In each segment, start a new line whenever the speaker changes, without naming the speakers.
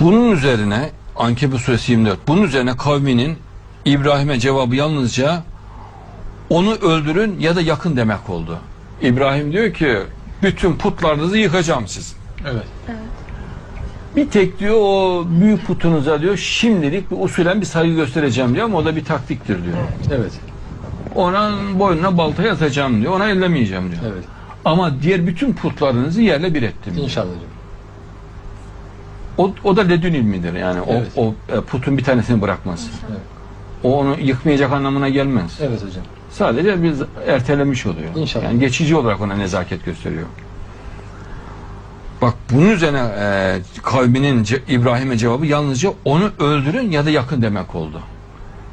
Bunun üzerine Ankebut suresi 24. Bunun üzerine kavminin İbrahim'e cevabı yalnızca onu öldürün ya da yakın demek oldu. İbrahim diyor ki bütün putlarınızı yıkacağım siz.
Evet.
Bir tek diyor o büyük putunuza diyor şimdilik bir usulen bir saygı göstereceğim diyor ama o da bir taktiktir diyor.
Evet.
Ona boynuna baltayı atacağım diyor. Ona ellemeyeceğim diyor.
Evet.
Ama diğer bütün putlarınızı yerle bir ettim. diyor.
İnşallah hocam.
O, o da ledün ilmidir yani. O,
Evet.
o e, putun bir tanesini bırakmaz.
Evet.
O onu yıkmayacak anlamına gelmez.
Evet hocam.
Sadece biz ertelemiş oluyor.
İnşallah.
Yani geçici olarak ona nezaket gösteriyor. Bak bunun üzerine e, kavminin ce- İbrahim'e cevabı yalnızca onu öldürün ya da yakın demek oldu.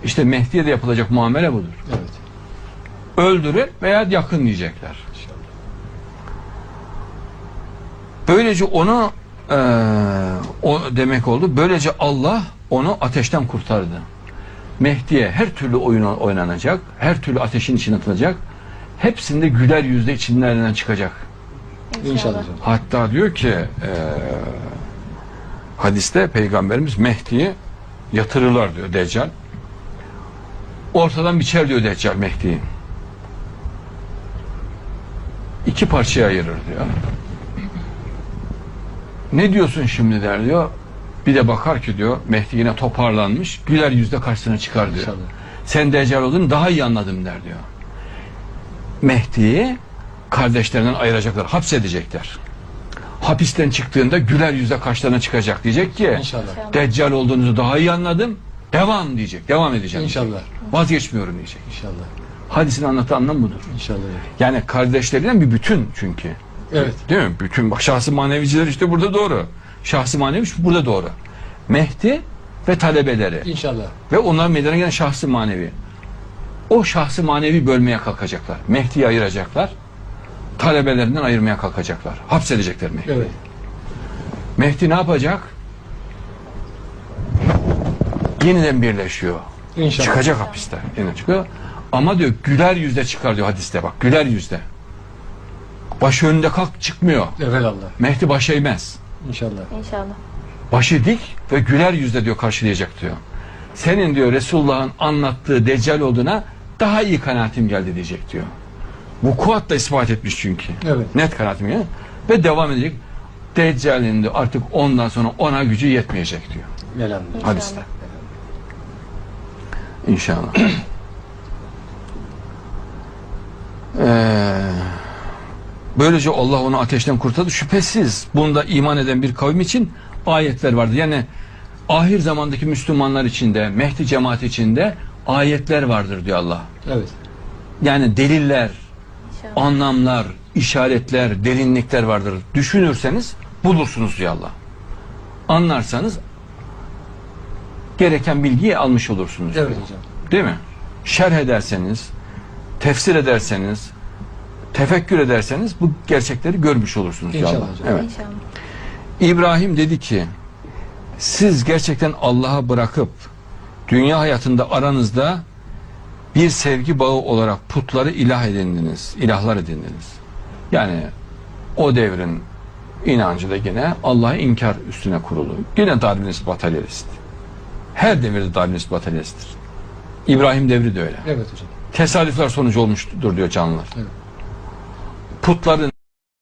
İşte Mehdi'ye de yapılacak muamele budur.
Evet.
Öldürün veya yakın diyecekler.
İnşallah.
Böylece onu e, o demek oldu. Böylece Allah onu ateşten kurtardı. Mehdi'ye her türlü oyun oynanacak, her türlü ateşin içine atılacak. Hepsinde güler yüzle içinden çıkacak.
İnşallah.
Hatta diyor ki e, hadiste peygamberimiz Mehdi'yi yatırırlar diyor Deccal. Ortadan biçer diyor Deccal Mehdi'yi. İki parçaya ayırır diyor. Ne diyorsun şimdi der diyor. Bir de bakar ki diyor Mehdi yine toparlanmış. Güler yüzle karşısına çıkar diyor.
İnşallah.
Sen Deccal olduğunu daha iyi anladım der diyor. Mehdi'yi kardeşlerinden ayıracaklar, hapsedecekler. Hapisten çıktığında güler yüzle karşılarına çıkacak. Diyecek ki
İnşallah.
Deccal olduğunuzu daha iyi anladım. Devam diyecek. Devam edeceğim. diyecek.
İnşallah.
Vazgeçmiyorum diyecek.
İnşallah.
Hadisin anlattığı anlam budur.
İnşallah.
Yani kardeşlerinden bir bütün çünkü.
Evet.
Değil mi? Bütün şahsı maneviciler işte burada doğru. Şahsı manevi burada doğru. Mehdi ve talebeleri
İnşallah.
ve onlar meydana gelen şahsı manevi. O şahsı manevi bölmeye kalkacaklar. Mehdi'yi ayıracaklar. Talebelerinden ayırmaya kalkacaklar. Hapsedecekler Mehdi.
Evet.
Mehdi ne yapacak? Yeniden birleşiyor.
İnşallah.
Çıkacak hapisten. Yine çıkıyor. Ama diyor güler yüzle çıkar diyor hadiste bak. Güler yüzle. Başı önünde kalk çıkmıyor.
Evet Allah.
Mehdi baş eğmez.
İnşallah.
İnşallah.
Başı dik ve güler yüzle diyor karşılayacak diyor. Senin diyor Resulullah'ın anlattığı deccal olduğuna daha iyi kanaatim geldi diyecek diyor. Bu kuat da ispat etmiş çünkü.
Evet.
Net kanaatim geldi. Ve devam edecek. Deccal'in de artık ondan sonra ona gücü yetmeyecek diyor.
Elhamdülillah.
Hadiste. İnşallah. Böylece Allah onu ateşten kurtardı. Şüphesiz bunda iman eden bir kavim için ayetler vardı. Yani ahir zamandaki Müslümanlar içinde, Mehdi cemaati içinde ayetler vardır diyor Allah.
Evet.
Yani deliller,
İnşallah.
anlamlar, işaretler, derinlikler vardır. Düşünürseniz bulursunuz diyor Allah. Anlarsanız gereken bilgiyi almış olursunuz.
Evet
diyor.
hocam.
Değil mi? Şerh ederseniz, tefsir ederseniz, tefekkür ederseniz bu gerçekleri görmüş olursunuz.
İnşallah
Allah.
hocam.
Evet.
İnşallah.
İbrahim dedi ki siz gerçekten Allah'a bırakıp dünya hayatında aranızda bir sevgi bağı olarak putları ilah edindiniz, ilahlar edindiniz. Yani o devrin inancı da gene Allah'ı inkar üstüne kurulu. Yine Darwinist materyalist. Her devirde Darwinist materyalisttir. İbrahim devri de öyle.
Evet hocam.
Tesadüfler sonucu olmuştur diyor canlılar.
Evet.
Putların